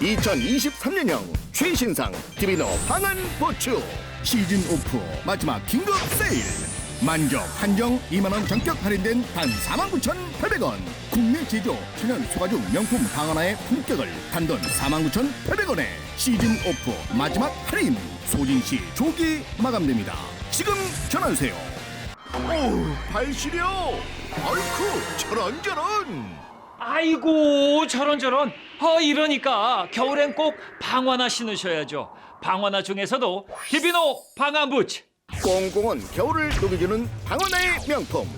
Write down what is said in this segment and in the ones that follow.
2023년형 최신상 디비노 방안 보충. 시즌 오프 마지막 긴급 세일. 만족 한정 2만원 전격 할인된 단 49,800원. 국내 제조 천연 소가죽 명품 방하나의 품격을 단돈 49,800원에 시즌 오프 마지막 할인. 소진시 조기 마감됩니다. 지금 전화주세요. 오우 발 시려 아이쿠 저런 저런 아이고 저런 저런. 어 이러니까 겨울엔 꼭 방화나 신으셔야죠. 방화나 중에서도 디비노 방한부츠 꽁꽁은 겨울을 녹여주는 방언의 명품.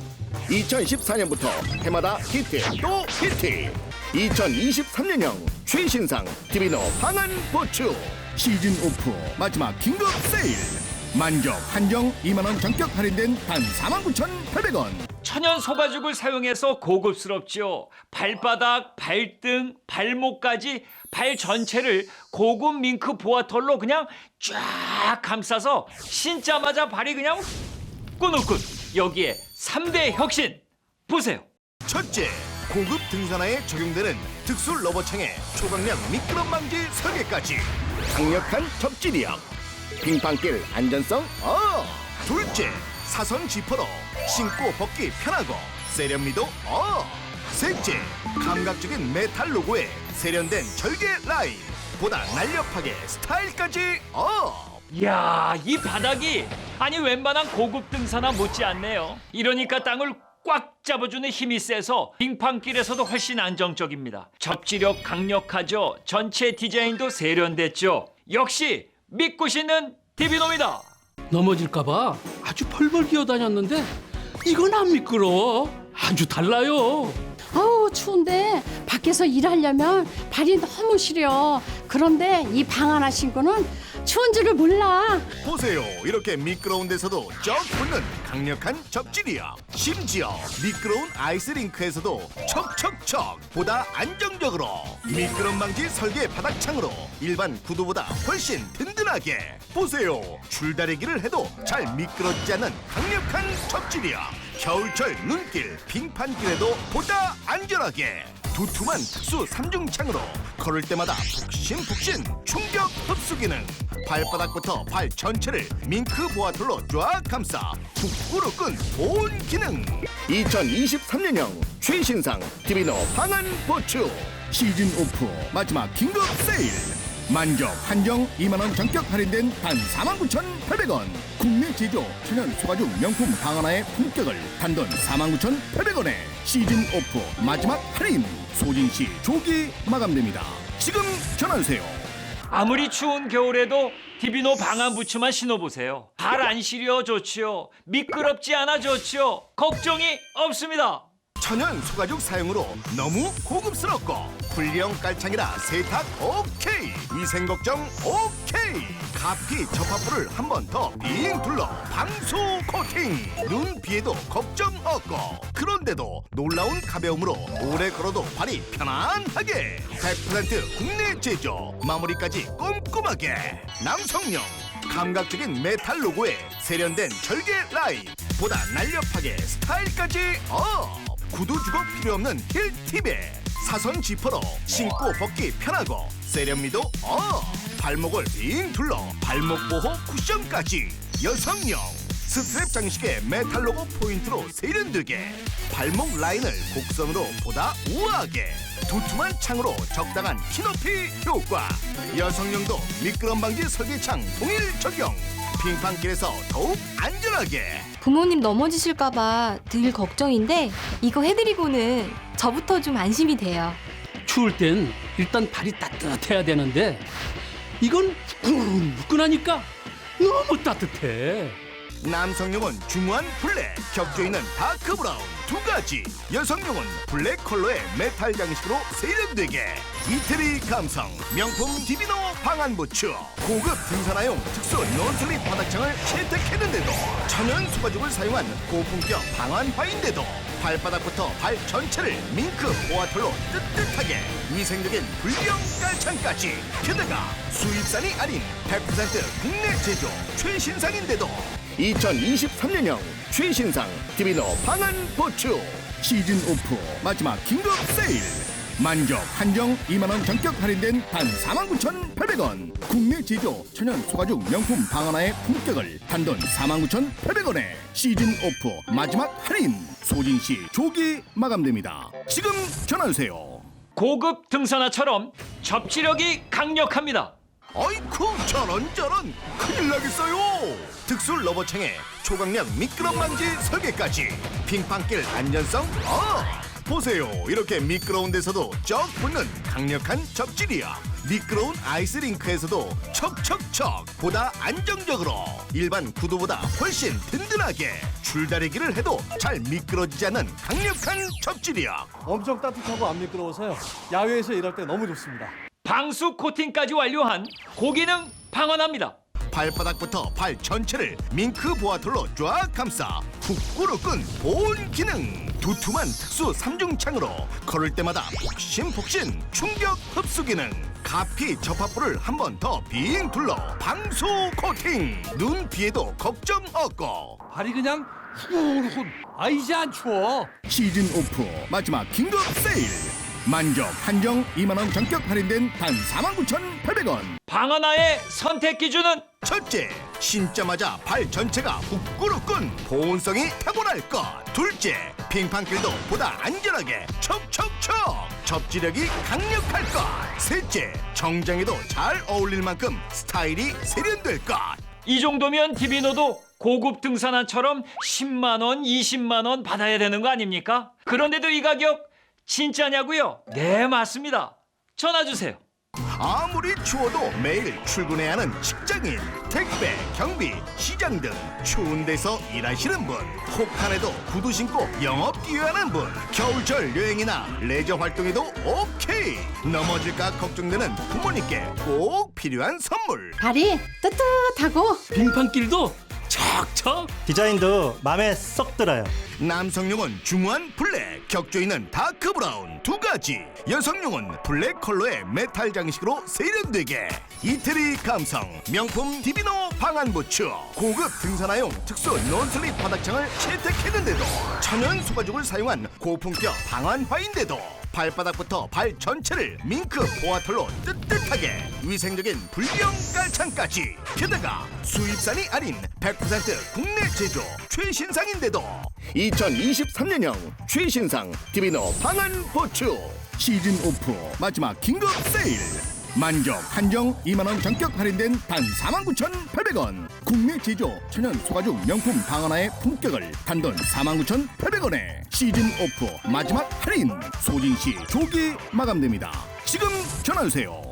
2014년부터 해마다 히트 또 히트 2023년형 최신상 디비노 방안 보충 시즌 오프 마지막 긴급 세일. 만족 한정 2만원 전격 할인된 단 49,800원 천연 소가죽을 사용해서 고급스럽죠 발바닥 발등 발목까지 발 전체를 고급 밍크 보아털로 그냥 쫙 감싸서 신자마자 발이 그냥 후끈후끈 여기에 삼대 혁신. 보세요. 첫째, 고급 등산화에 적용되는 특수 러버창에 초강력 미끄럼 방지 설계까지 강력한 접지력, 빙판길 안전성 어. 둘째, 사선 지퍼로 신고 벗기 편하고 세련미도 어. 셋째, 감각적인 메탈 로고에 세련된 절개 라인. 보다 날렵하게 스타일까지 어. 이야 이 바닥이 아니 웬만한 고급 등산화 못지않네요. 이러니까 땅을 꽉 잡아주는 힘이 세서 빙판길에서도 훨씬 안정적입니다. 접지력 강력하죠? 전체 디자인도 세련됐죠? 역시 믿고 싶는 디비노입니다 넘어질까봐 아주 펄펄 기어다녔는데 이건 안 미끄러워. 아주 달라요. 아우 추운데 밖에서 일하려면 발이 너무 시려. 그런데 이 방 하나 신고는 추운 줄을 몰라. 보세요. 이렇게 미끄러운 데서도 쩍 붙는 강력한 접지력. 심지어 미끄러운 아이스링크에서도 척척척 보다 안정적으로 미끄럼 방지 설계 바닥창으로 일반 구두보다 훨씬 든든하게. 보세요. 줄다리기를 해도 잘 미끄러지지 않는 강력한 접지력. 겨울철 눈길, 빙판길에도 보다 안전하게. 두툼한 특수 삼중창으로 걸을 때마다 푹신푹신 충격 흡수 기능. 발바닥부터 발 전체를 밍크 보아톨로 쫙 감싸 북구로 끈 보온 기능. 2023년형 최신상 디비노 방안 보충 시즌 오프 마지막 긴급 세일 만족 한정 2만원 전격 할인된 단 49,800원. 국내 제조 천연 소가죽 명품 방하나의 품격을 단돈 49,800원에 시즌 오프 마지막 할인. 소진시 조기 마감됩니다. 지금 전화주세요. 아무리 추운 겨울에도 디비노 방한 부츠만 신어보세요. 발 안 시려 좋지요. 미끄럽지 않아 좋지요. 걱정이 없습니다. 천연 소가죽 사용으로 너무 고급스럽고 불량 깔창이라 세탁 오케이. 위생 걱정 오케이. 가피 접합부를 한 번 더 빙 둘러 방수 코팅. 눈 비에도 걱정 없고. 그런데도 놀라운 가벼움으로 오래 걸어도 발이 편안하게. 100% 국내 제조. 마무리까지 꼼꼼하게. 남성용. 감각적인 메탈 로고에 세련된 절개 라인. 보다 날렵하게 스타일까지 업. 구두 주걱 필요 없는 힐팁에 사선 지퍼로 신고 벗기 편하고 세련미도 업 발목을 빙 둘러 발목 보호 쿠션까지. 여성용. 스트랩 장식에 메탈 로고 포인트로 세련되게. 발목 라인을 곡선으로 보다 우아하게. 두툼한 창으로 적당한 키높이 효과. 여성용도 미끄럼 방지 설계창 동일 적용 빙판길에서 더욱 안전하게 부모님 넘어지실까봐 늘 걱정인데 이거 해드리고는 저부터 좀 안심이 돼요. 추울 땐 일단 발이 따뜻해야 되는데 이건 후끈후끈하니까 너무 따뜻해. 남성용은 중후한 블랙, 격조 있는 다크 브라운 두 가지. 여성용은 블랙 컬러의 메탈 장식으로 세련되게. 이태리 감성 명품 디비노 방안 부츠 고급 등산화용 특수 논슬립 바닥창을 채택했는데도 천연 수가죽을 사용한 고품격 방안화인데도 발바닥부터 발 전체를 밍크 보아털로 뜨뜻하게 위생적인 불경 깔창까지 게다가 수입산이 아닌 100% 국내 제조 최신상인데도 2023년형 최신상 디비노 방안 보충. 시즌 오프 마지막 긴급 세일. 만족 한정 2만원 전격 할인된 단 49,800원. 국내 제조 천연 소가죽 명품 방하나의 품격을 단돈 49,800원에 시즌 오프 마지막 할인. 소진시 조기 마감됩니다. 지금 전화주세요. 고급 등산화처럼 접지력이 강력합니다. 아이쿠 저런 저런. 큰일 나겠어요. 특수 로봇창에 초강력 미끄럼 방지 설계까지. 빙판길 안전성 어 보세요. 이렇게 미끄러운 데서도 쩍 붙는 강력한 접질이야. 미끄러운 아이스링크에서도 척척척 보다 안정적으로. 일반 구두보다 훨씬 든든하게 줄다리기를 해도 잘 미끄러지지 않는 강력한 접질이야. 엄청 따뜻하고 안 미끄러워서요. 야외에서 일할 때 너무 좋습니다. 방수 코팅까지 완료한 고기능 방어납니다. 발바닥부터 발 전체를 밍크 보아톨로 쫙 감싸 북구로 끈 보온 기능. 두툼한 특수 삼중창으로 걸을 때마다 폭신폭신 충격 흡수 기능. 가피 접합부를 한 번 더 빙 둘러 방수 코팅. 눈 비에도 걱정 없고. 발이 그냥 후훈 아 이제 안 추워 시즌 오프 마지막 긴급 세일 만족 한정 2만원 전격 할인된 단 49,800원 방어나의 선택 기준은 첫째, 신자마자 발 전체가 후꾸르끈 보온성이 탁월할 것. 둘째, 빙판길도 보다 안전하게 척척척 접지력이 강력할 것. 셋째, 정장에도 잘 어울릴 만큼 스타일이 세련될 것. 이 정도면 디비노도 고급 등산화처럼 10만 원, 20만 원 받아야 되는 거 아닙니까? 그런데도 이 가격 진짜냐고요? 네, 맞습니다. 전화 주세요. 아무리 추워도 매일 출근해야 하는 직장인, 택배, 경비, 시장 등 추운 데서 일하시는 분, 혹한에도 구두 신고 영업 뛰어야 하는 분, 겨울철 여행이나 레저 활동에도 오케이! 넘어질까 걱정되는 부모님께 꼭 필요한 선물! 발이 뜨뜻하고 빙판길도 척척 디자인도 마음에 쏙 들어요. 남성용은 중후한 블랙, 격조 있는 다크 브라운 두 가지. 여성용은 블랙 컬러의 메탈 장식으로 세련되게. 이태리 감성, 명품 디비노 방안 부츠, 고급 등산화용 특수 논슬립 바닥창을 채택했는데도 천연 소가죽을 사용한 고품격 방안화인데도 발바닥부터 발 전체를 밍크 보아털로 뜨뜻하게 위생적인 불량 깔창까지. 게다가 수입산이 아닌 100% 국내 제조 최신상인데도 2023년형 최신상 디비노 방안 보충 시즌 오프 마지막 긴급 세일 만족 한정 2만원 전격 할인된 단 49,800원. 국내 제조 천연 소가죽 명품 방하나의 품격을 단돈 49,800원에 시즌 오프 마지막 할인. 소진시 조기 마감됩니다. 지금 전화주세요